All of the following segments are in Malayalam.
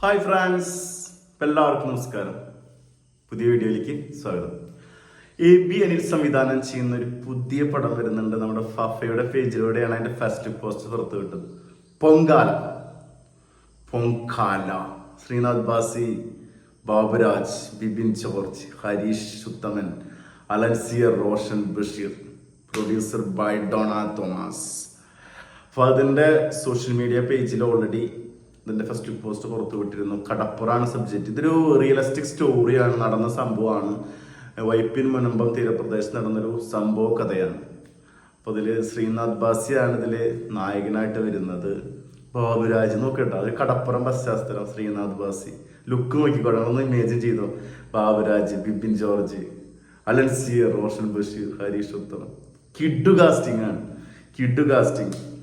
ഹായ് ഫ്രാൻസ് എല്ലാവർക്കും നമസ്കാരം. പുതിയ വീഡിയോയിലേക്ക് സ്വാഗതം. എ ബി അനിൽ സംവിധാനം ചെയ്യുന്ന ഒരു പുതിയ പടം വരുന്നുണ്ട്. നമ്മുടെ ഫഫയുടെ പേജിലൂടെയാണ് അതിന്റെ ഫസ്റ്റ് പോസ്റ്റ് പുറത്തു വിട്ടത് പൊങ്കാല. പൊങ്കാല. ശ്രീനാഥ് ബാസി ബാബുരാജ് ബിബിൻ ജോർജ് ഹരീഷ് ഉത്തമൻ അലൻസിയർ റോഷൻ ബഷീർ പ്രൊഡ്യൂസർ ബൈ ഡോണ തോമസ് അപ്പോൾ അതിന്റെ സോഷ്യൽ മീഡിയ പേജിൽ ഓൾറെഡി ഇതിന്റെ ഫസ്റ്റ് പോസ്റ്റ് പുറത്തു വിട്ടിരുന്നു. കടപ്പുറാണ് സബ്ജക്റ്റ് ഇതൊരു റിയലിസ്റ്റിക് സ്റ്റോറിയാണ് നടന്ന സംഭവമാണ്. വൈപ്പിൻ മുനമ്പം തീരപ്രദേശത്ത് നടന്നൊരു സംഭവ കഥയാണ്. അപ്പോൾ ഇതിൽ ശ്രീനാഥ് ബാസിയാണ് ഇതിൽ നായകനായിട്ട് വരുന്നത്. ബാബുരാജ് നോക്കട്ടോ. അത് കടപ്പുറം പശ്ചാത്തലം ശ്രീനാഥ് ബാസി. ലുക്ക് നോക്കിക്കോട്ടെ. ഒന്ന് ഇമേജിൻ ചെയ്തോ. ബാബുരാജ് ബിബിൻ ജോർജ് അലൻസിയർ റോഷൻ ബഷീർ ഹരീഷ് ഉത്തമം കിഡു കാസ്റ്റിംഗ് ആണ്. കിഡു കാസ്റ്റിംഗ്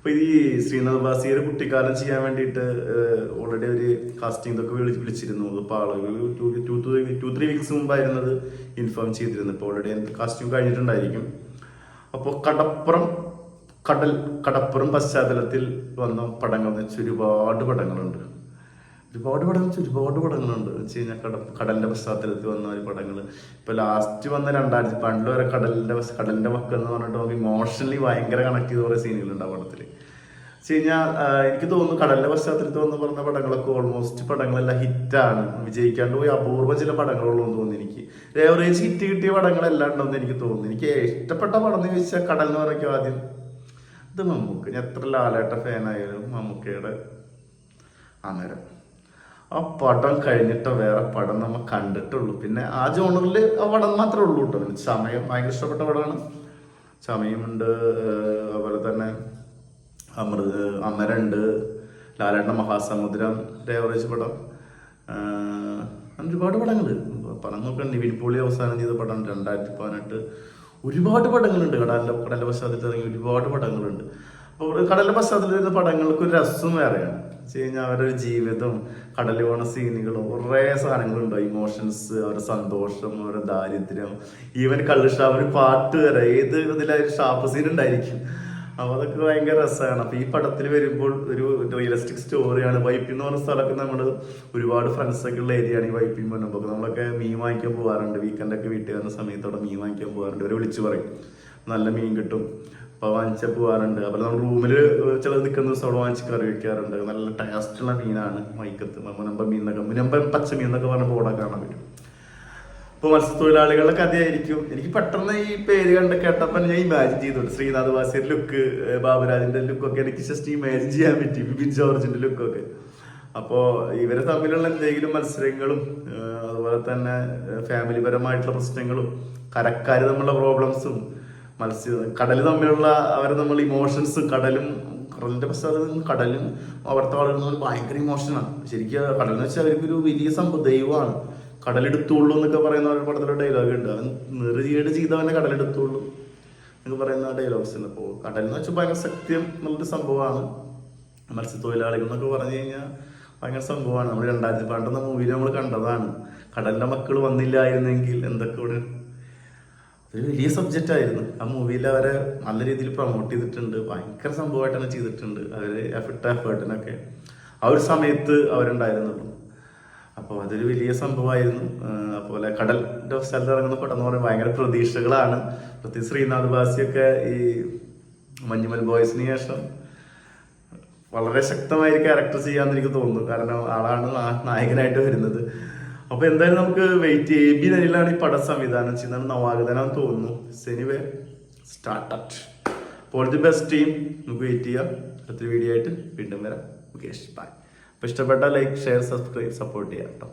അപ്പൊ ഈ ശ്രീനാഥ് ബാസിയുടെ കുട്ടിക്കാലം ചെയ്യാൻ വേണ്ടിയിട്ട് ഓൾറെഡി ഒരു കാസ്റ്റിംഗ് ഇതൊക്കെ വിളിച്ച് വിളിച്ചിരുന്നു. അതിപ്പോൾ ആളുകൾ ടു ത്രീ വീക്സ് മുമ്പായിരുന്നത് ഇൻഫോം ചെയ്തിരുന്നു. ഇപ്പോൾ ഓൾറെഡി കാസ്റ്റിംഗ് കഴിഞ്ഞിട്ടുണ്ടായിരിക്കും. അപ്പോൾ കടപ്പുറം കടൽ കടപ്പുറം പശ്ചാത്തലത്തിൽ വന്ന പടങ്ങൾ എന്ന് വെച്ചാൽ ഒരുപാട് പടങ്ങളുണ്ട്. ഒരുപാട് പടങ്ങൾ ഒരുപാട് പടങ്ങളുണ്ട്. വെച്ച് കഴിഞ്ഞാൽ കട കടലിന്റെ പശ്ചാത്തലത്തിൽ വന്ന ഒരു പടങ്ങൾ ഇപ്പൊ ലാസ്റ്റ് വന്ന രണ്ടായിരത്തി പണ്ട് വരെ കടലിന്റെ കടലിന്റെ മക്കൾ എന്ന് പറഞ്ഞിട്ട് നമുക്ക് ഇമോഷണലി ഭയങ്കര കണക്ട് ചെയ്ത കുറേ സീനുകളുണ്ട് ആ പടത്തിൽ വെച്ച് കഴിഞ്ഞാൽ എനിക്ക് തോന്നുന്നു കടലിന്റെ പശ്ചാത്തലത്തിൽ വന്ന് പറഞ്ഞ പടങ്ങളൊക്കെ ഓൾമോസ്റ്റ് പടങ്ങളെല്ലാം ഹിറ്റാണ്. വിജയിക്കാണ്ട് പോയി അപൂർവം ചില പടങ്ങളുള്ളൂ എന്ന് തോന്നുന്നു എനിക്ക്. ഏവറേജ് ഹിറ്റ് കിട്ടിയ പടങ്ങളെല്ലാം ഉണ്ടെന്ന് എനിക്ക് തോന്നുന്നു. എനിക്ക് ഇഷ്ടപ്പെട്ട പടം എന്ന് ചോദിച്ചാൽ കടൽ എന്ന് പറയുമ്പോൾ ആദ്യം. ഇത് മമ്മൂക്ക്. ഞാൻ എത്ര ലാലേട്ട ഫാനായാലും മമ്മൂക്കയുടെ അന്നേരം. ആ പടം കഴിഞ്ഞിട്ട് വേറെ പടം നമ്മൾ കണ്ടിട്ടുള്ളൂ. പിന്നെ ആ ജോണറിൽ ആ പടം മാത്രമേ ഉള്ളൂ കേട്ടോ സമയം ഭയങ്കര ഇഷ്ടപ്പെട്ട പടമാണ് സമയമുണ്ട് അതുപോലെ തന്നെ അമൃത് അമരുണ്ട് ലാലേട്ട മഹാസമുദ്രം ദേവറേജ് പടം. ഒരുപാട് പടങ്ങൾ പടങ്ങളൊക്കെ നിവിൻ പോളി അവസാനം ചെയ്ത പടം രണ്ടായിരത്തി പതിനെട്ട്. ഒരുപാട് പടങ്ങളുണ്ട്. കടലിന്റെ കടലിന്റെ പശ്ചാത്തലത്തിൽ ഇറങ്ങി ഒരുപാട് പടങ്ങളുണ്ട്. കടലിന്റെ പശ്ചാത്തലത്തിൽ പടങ്ങൾക്ക് ഒരു രസം വേറെയാണ്. വെച്ച് കഴിഞ്ഞാൽ അവരുടെ ജീവിതം കടലിൽ പോണ സീനുകളും കുറേ സാധനങ്ങളുണ്ട്? ഇമോഷൻസ് അവരുടെ സന്തോഷം അവരുടെ ദാരിദ്ര്യം ഈവൻ കള്ളുഷാവിന് പാട്ട് വരെ ഏത് ഇതിലൊരു ഷാപ്പ് സീൻ ഉണ്ടായിരിക്കും. അപ്പൊ അതൊക്കെ ഭയങ്കര രസമാണ്. അപ്പൊ ഈ പടത്തിൽ വരുമ്പോൾ ഒരു റിയലിസ്റ്റിക് സ്റ്റോറിയാണ് വൈപ്പിൻ എന്ന് പറഞ്ഞ സ്ഥലമൊക്കെ നമ്മൾ ഒരുപാട് ഫ്രണ്ട്സ് ഒക്കെ ഉള്ള ഏരിയയാണ് ഈ വൈപ്പിൻ മുന്നപ്പോൾ നമ്മളൊക്കെ മീൻ വാങ്ങിക്കാൻ പോകാറുണ്ട് വീക്കെൻഡൊക്കെ വീട്ടിൽ വരുന്ന സമയത്ത് അവിടെ മീൻ വാങ്ങിക്കാൻ പോകാറുണ്ട് ഇവരെ വിളിച്ചു പറയും. നല്ല മീൻ കിട്ടും. അപ്പൊ വാങ്ങിച്ച പോകാറുണ്ട് അപ്പോൾ നമ്മൾ റൂമിൽ ചില നിൽക്കുന്ന ദിവസം അവിടെ വാങ്ങിച്ച് കറി വെക്കാറുണ്ട്. നല്ല ടേസ്റ്റുള്ള മീനാണ് മൈക്കത്ത്. മുനമ്പ മീൻ എന്നൊക്കെ മുനമ്പ പച്ച മീൻ എന്നൊക്കെ പറഞ്ഞ ബോർഡൊക്കെ കാണാൻ പറ്റും. ഇപ്പൊ മത്സ്യത്തൊഴിലാളികളുടെ കഥയായിരിക്കും എനിക്ക് പെട്ടെന്ന് ഈ പേര് കണ്ട് കേട്ടപ്പോൾ ഞാൻ ഇമാജിൻ ചെയ്തിട്ടുണ്ട് ശ്രീനാഥ് വാസിയുടെ ലുക്ക് ബാബുരാജിന്റെ ലുക്കൊക്കെ എനിക്ക് ജസ്റ്റ് ഇമാജിൻ ചെയ്യാൻ പറ്റി. ബിബിൻ ജോർജിന്റെ ലുക്കൊക്കെ അപ്പോൾ ഇവരെ തമ്മിലുള്ള എന്തെങ്കിലും മത്സരങ്ങളും അതുപോലെ തന്നെ ഫാമിലി പരമായിട്ടുള്ള പ്രശ്നങ്ങളും കരക്കാര് തമ്മിലുള്ള പ്രോബ്ലംസും മത്സ്യ കടൽ തമ്മിലുള്ള അവരെ നമ്മൾ ഇമോഷൻസ് കടലും കടലിന്റെ പശ്ചാത്തലത്തിൽ കടലും അവിടുത്തെ ആളുകൾ ഭയങ്കര ഇമോഷനാണ് ശരിക്കും കടൽ എന്ന് വെച്ചാൽ അവർക്കൊരു വലിയ സംഭവം ദൈവമാണ്. കടലെടുത്തുള്ളൂ എന്നൊക്കെ പറയുന്ന ഒരു പടത്തിലെ ഡയലോഗ് ഉണ്ട്. അവൻ നെറുകേട് ചെയ്തവനെ കടലെടുത്തുള്ളൂ എന്ന് പറയുന്ന ഡയലോഗ്സ് ഉണ്ട്. അപ്പോൾ കടൽ എന്ന് വെച്ചാൽ ഭയങ്കര സത്യം എന്നുള്ളൊരു സംഭവമാണ്. മത്സ്യത്തൊഴിലാളികൾ എന്നൊക്കെ പറഞ്ഞു കഴിഞ്ഞാൽ ഭയങ്കര സംഭവമാണ്. നമ്മൾ രണ്ടായിരത്തി പണ്ടെന്ന മൂവിയിൽ നമ്മൾ കണ്ടതാണ്. കടലിന്റെ മക്കൾ വന്നില്ലായിരുന്നെങ്കിൽ എന്തൊക്കെ ഇവിടെ ഒരു വലിയ സബ്ജക്റ്റ് ആയിരുന്നു. ആ മൂവിയിൽ അവരെ നല്ല രീതിയിൽ പ്രൊമോട്ട് ചെയ്തിട്ടുണ്ട്. ഭയങ്കര സംഭവമായിട്ടാണ് ചെയ്തിട്ടുണ്ട്. അവർ എഫർട്ട് എഫേർട്ടിനൊക്കെ ആ ഒരു സമയത്ത് അവരുണ്ടായിരുന്നുള്ളൂ അപ്പോൾ അതൊരു വലിയ സംഭവമായിരുന്നു. അതുപോലെ കടലിന്റെ സ്ഥലത്ത് ഇറങ്ങുന്ന പടം എന്ന് പറയുമ്പോൾ ഭയങ്കര പ്രതീക്ഷകളാണ്. പ്രത്യേകിച്ച് ശ്രീനാഥ് ബാസിയൊക്കെ ഈ മഞ്ഞുമൽ ബോയ്സിന് ശേഷം വളരെ ശക്തമായ ക്യാരക്ടർ ചെയ്യാമെന്ന് എനിക്ക് തോന്നുന്നു. കാരണം ആളാണ് നായകനായിട്ട് വരുന്നത്. അപ്പൊ എന്തായാലും നമുക്ക് വെയിറ്റ് എ ബി നനിലാണ് ഈ പടം സംവിധാനം ചെയ്യുന്നത്. നവാഗതനാന്ന് തോന്നുന്നു. എനിവേ സ്റ്റാർട്ട് അപ്പോൾ ദി ബെസ്റ്റ് ടീം നമുക്ക് വെയിറ്റ് ചെയ്യാം. അടുത്തൊരു വീഡിയോ ആയിട്ട് വീണ്ടും വരാം. മുകേഷ് ബൈ അപ്പോൾ ഇഷ്ടപ്പെട്ട ലൈക്ക് ഷെയർ സബ്സ്ക്രൈബ് സപ്പോർട്ട് ചെയ്യാം കേട്ടോ